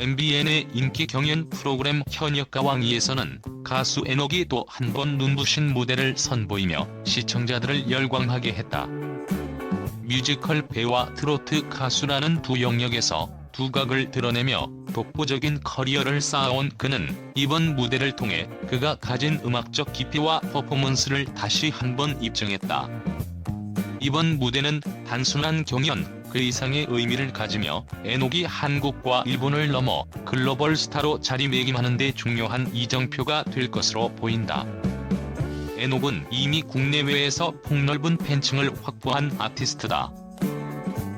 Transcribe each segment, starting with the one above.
MBN의 인기 경연 프로그램 현역가왕2에서는 가수 에녹이 또한 번 눈부신 무대를 선보이며 시청자들을 열광하게 했다. 뮤지컬 배우와 트로트 가수라는 두 영역에서 두각을 드러내며 독보적인 커리어를 쌓아온 그는 이번 무대를 통해 그가 가진 음악적 깊이와 퍼포먼스를 다시 한번 입증했다. 이번 무대는 단순한 경연, 그 이상의 의미를 가지며 에녹이 한국과 일본을 넘어 글로벌 스타로 자리매김하는 데 중요한 이정표가 될 것으로 보인다. 에녹은 이미 국내외에서 폭넓은 팬층을 확보한 아티스트다.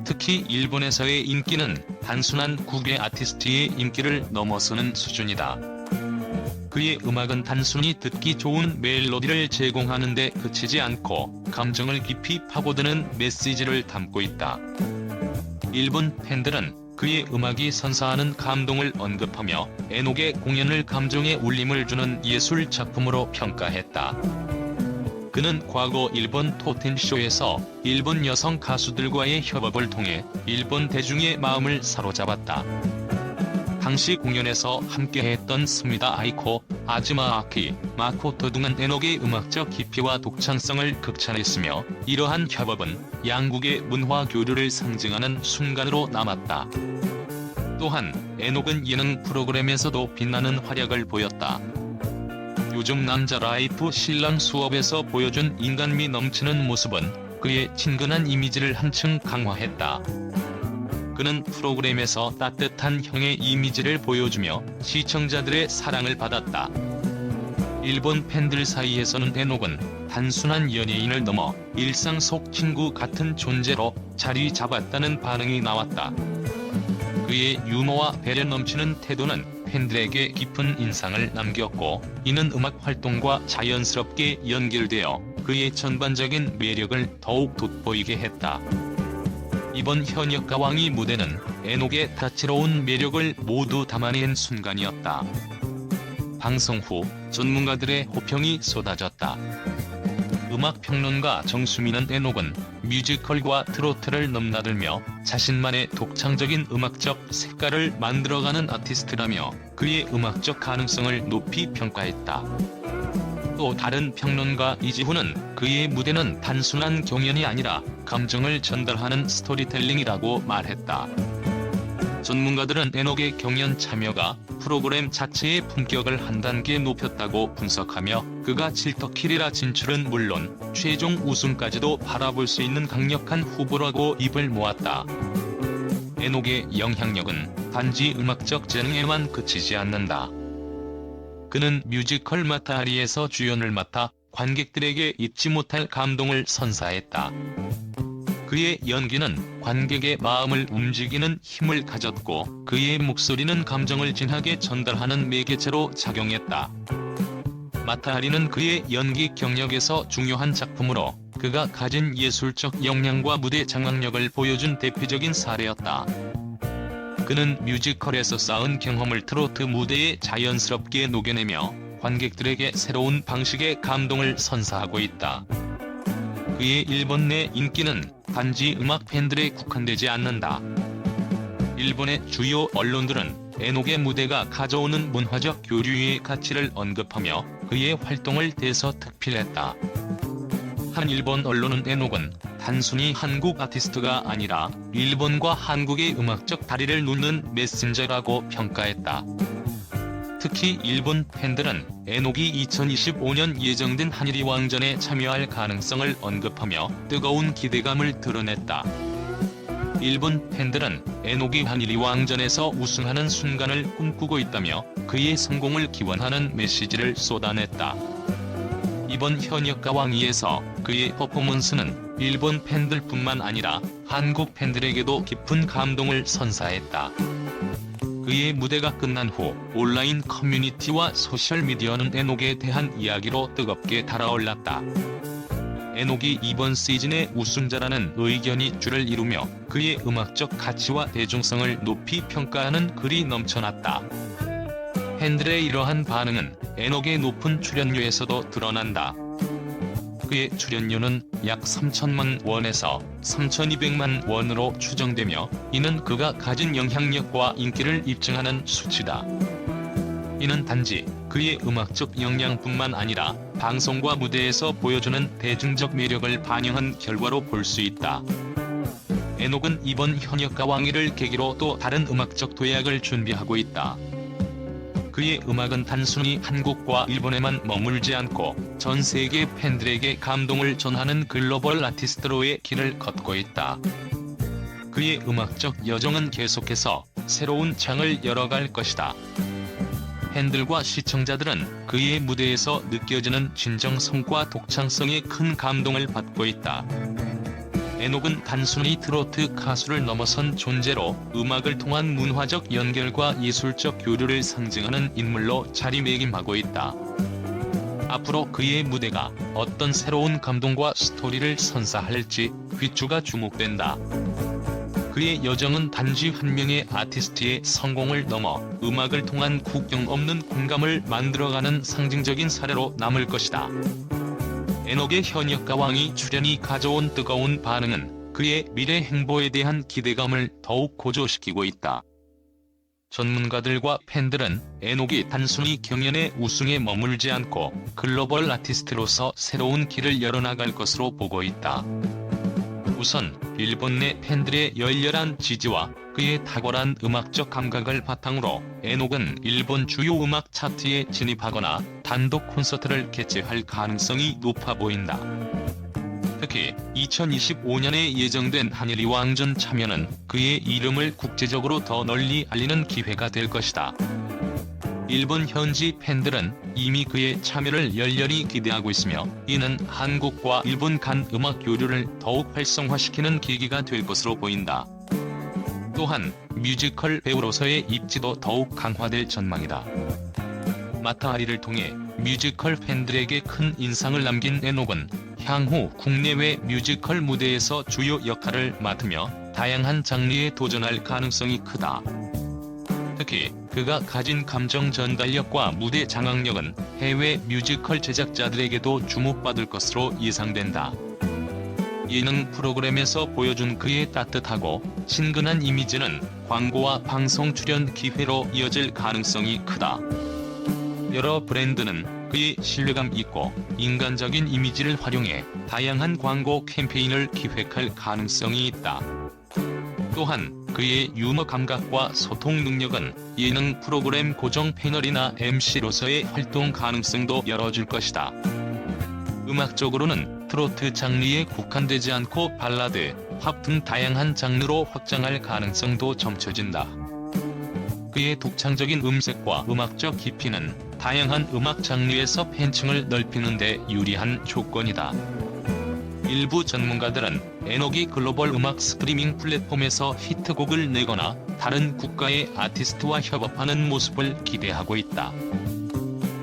특히 일본에서의 인기는 단순한 국외 아티스트의 인기를 넘어서는 수준이다. 그의 음악은 단순히 듣기 좋은 멜로디를 제공하는 데 그치지 않고 감정을 깊이 파고드는 메시지를 담고 있다. 일본 팬들은 그의 음악이 선사하는 감동을 언급하며 에녹의 공연을 감정에 울림을 주는 예술 작품으로 평가했다. 그는 과거 일본 토텐쇼에서 일본 여성 가수들과의 협업을 통해 일본 대중의 마음을 사로잡았다. 당시 공연에서 함께했던 스미다 아이코, 아즈마 아키, 마코토 등은 에녹의 음악적 깊이와 독창성을 극찬했으며 이러한 협업은 양국의 문화 교류를 상징하는 순간으로 남았다. 또한 에녹은 예능 프로그램에서도 빛나는 활약을 보였다. 요즘 남자 라이프 신랑 수업에서 보여준 인간미 넘치는 모습은 그의 친근한 이미지를 한층 강화했다. 그는 프로그램에서 따뜻한 형의 이미지를 보여주며 시청자들의 사랑을 받았다. 일본 팬들 사이에서는 에녹은 단순한 연예인을 넘어 일상 속 친구 같은 존재로 자리 잡았다는 반응이 나왔다. 그의 유머와 배려 넘치는 태도는 팬들에게 깊은 인상을 남겼고 이는 음악 활동과 자연스럽게 연결되어 그의 전반적인 매력을 더욱 돋보이게 했다. 이번 현역 가왕이 무대는 에녹의 다채로운 매력을 모두 담아낸 순간이었다. 방송 후 전문가들의 호평이 쏟아졌다. 음악평론가 정수민은 에녹은 뮤지컬과 트로트를 넘나들며 자신만의 독창적인 음악적 색깔을 만들어가는 아티스트라며 그의 음악적 가능성을 높이 평가했다. 또 다른 평론가 이지훈은 그의 무대는 단순한 경연이 아니라 감정을 전달하는 스토리텔링이라고 말했다. 전문가들은 에녹의 경연 참여가 프로그램 자체의 품격을 한 단계 높였다고 분석하며 그가 칠터킬이라 진출은 물론 최종 우승까지도 바라볼 수 있는 강력한 후보라고 입을 모았다. 에녹의 영향력은 단지 음악적 재능에만 그치지 않는다. 그는 뮤지컬 마타하리에서 주연을 맡아 관객들에게 잊지 못할 감동을 선사했다. 그의 연기는 관객의 마음을 움직이는 힘을 가졌고 그의 목소리는 감정을 진하게 전달하는 매개체로 작용했다. 마타하리는 그의 연기 경력에서 중요한 작품으로 그가 가진 예술적 역량과 무대 장악력을 보여준 대표적인 사례였다. 그는 뮤지컬에서 쌓은 경험을 트로트 무대에 자연스럽게 녹여내며 관객들에게 새로운 방식의 감동을 선사하고 있다. 그의 일본 내 인기는 단지 음악 팬들에 국한되지 않는다. 일본의 주요 언론들은 에녹의 무대가 가져오는 문화적 교류의 가치를 언급하며 그의 활동을 대서 특필했다. 한 일본 언론은 에녹은 단순히 한국 아티스트가 아니라 일본과 한국의 음악적 다리를 놓는 메신저라고 평가했다. 특히 일본 팬들은 에녹이 2025년 예정된 한일이 왕전에 참여할 가능성을 언급하며 뜨거운 기대감을 드러냈다. 일본 팬들은 에녹이 한일이 왕전에서 우승하는 순간을 꿈꾸고 있다며 그의 성공을 기원하는 메시지를 쏟아냈다. 이번 현역 가왕이에서 그의 퍼포먼스는 일본 팬들뿐만 아니라 한국 팬들에게도 깊은 감동을 선사했다. 그의 무대가 끝난 후 온라인 커뮤니티와 소셜미디어는 에녹에 대한 이야기로 뜨겁게 달아올랐다. 에녹이 이번 시즌의 우승자라는 의견이 줄을 이루며 그의 음악적 가치와 대중성을 높이 평가하는 글이 넘쳐났다. 팬들의 이러한 반응은 에녹의 높은 출연료에서도 드러난다. 그의 출연료는 약 3천만 원에서 3,200만 원으로 추정되며 이는 그가 가진 영향력과 인기를 입증하는 수치다. 이는 단지 그의 음악적 역량뿐만 아니라 방송과 무대에서 보여주는 대중적 매력을 반영한 결과로 볼 수 있다. 에녹은 이번 현역 가 왕위를 계기로 또 다른 음악적 도약을 준비하고 있다. 그의 음악은 단순히 한국과 일본에만 머물지 않고 전 세계 팬들에게 감동을 전하는 글로벌 아티스트로의 길을 걷고 있다. 그의 음악적 여정은 계속해서 새로운 창을 열어갈 것이다. 팬들과 시청자들은 그의 무대에서 느껴지는 진정성과 독창성에 큰 감동을 받고 있다. 에녹은 단순히 트로트 가수를 넘어선 존재로 음악을 통한 문화적 연결과 예술적 교류를 상징하는 인물로 자리매김하고 있다. 앞으로 그의 무대가 어떤 새로운 감동과 스토리를 선사할지 귀추가 주목된다. 그의 여정은 단지 한 명의 아티스트의 성공을 넘어 음악을 통한 국경 없는 공감을 만들어가는 상징적인 사례로 남을 것이다. 에녹의 현역가 왕이 출연이 가져온 뜨거운 반응은 그의 미래 행보에 대한 기대감을 더욱 고조시키고 있다. 전문가들과 팬들은 에녹이 단순히 경연의 우승에 머물지 않고 글로벌 아티스트로서 새로운 길을 열어나갈 것으로 보고 있다. 우선 일본 내 팬들의 열렬한 지지와 그의 탁월한 음악적 감각을 바탕으로 에녹은 일본 주요 음악 차트에 진입하거나 단독 콘서트를 개최할 가능성이 높아 보인다. 특히 2025년에 예정된 한일이 왕전 참여는 그의 이름을 국제적으로 더 널리 알리는 기회가 될 것이다. 일본 현지 팬들은 이미 그의 참여를 열렬히 기대하고 있으며 이는 한국과 일본 간 음악 교류를 더욱 활성화시키는 계기가 될 것으로 보인다. 또한 뮤지컬 배우로서의 입지도 더욱 강화될 전망이다. 마타하리를 통해 뮤지컬 팬들에게 큰 인상을 남긴 에녹은 향후 국내외 뮤지컬 무대에서 주요 역할을 맡으며 다양한 장르에 도전할 가능성이 크다. 특히 그가 가진 감정 전달력과 무대 장악력은 해외 뮤지컬 제작자들에게도 주목받을 것으로 예상된다. 예능 프로그램에서 보여준 그의 따뜻하고 친근한 이미지는 광고와 방송 출연 기회로 이어질 가능성이 크다. 여러 브랜드는 그의 신뢰감 있고 인간적인 이미지를 활용해 다양한 광고 캠페인을 기획할 가능성이 있다. 또한 그의 유머 감각과 소통 능력은 예능 프로그램 고정 패널이나 MC로서의 활동 가능성도 열어줄 것이다. 음악적으로는 트로트 장르에 국한되지 않고 발라드, 팝 등 다양한 장르로 확장할 가능성도 점쳐진다. 그의 독창적인 음색과 음악적 깊이는 다양한 음악 장르에서 팬층을 넓히는 데 유리한 조건이다. 일부 전문가들은 에녹이 글로벌 음악 스트리밍 플랫폼에서 히트곡을 내거나 다른 국가의 아티스트와 협업하는 모습을 기대하고 있다.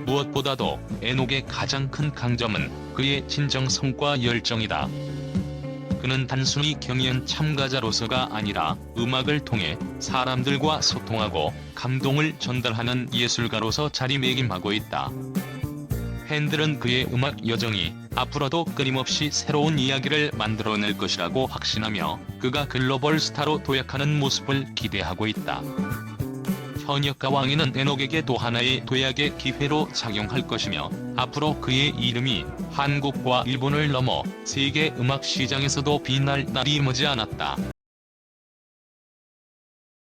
무엇보다도 에녹의 가장 큰 강점은 그의 진정성과 열정이다. 그는 단순히 경연 참가자로서가 아니라 음악을 통해 사람들과 소통하고 감동을 전달하는 예술가로서 자리매김하고 있다. 팬들은 그의 음악 여정이 앞으로도 끊임없이 새로운 이야기를 만들어낼 것이라고 확신하며 그가 글로벌 스타로 도약하는 모습을 기대하고 있다. 현역가 왕위는 에녹에게 또 하나의 도약의 기회로 작용할 것이며 앞으로 그의 이름이 한국과 일본을 넘어 세계 음악 시장에서도 빛날 날이 머지 않았다.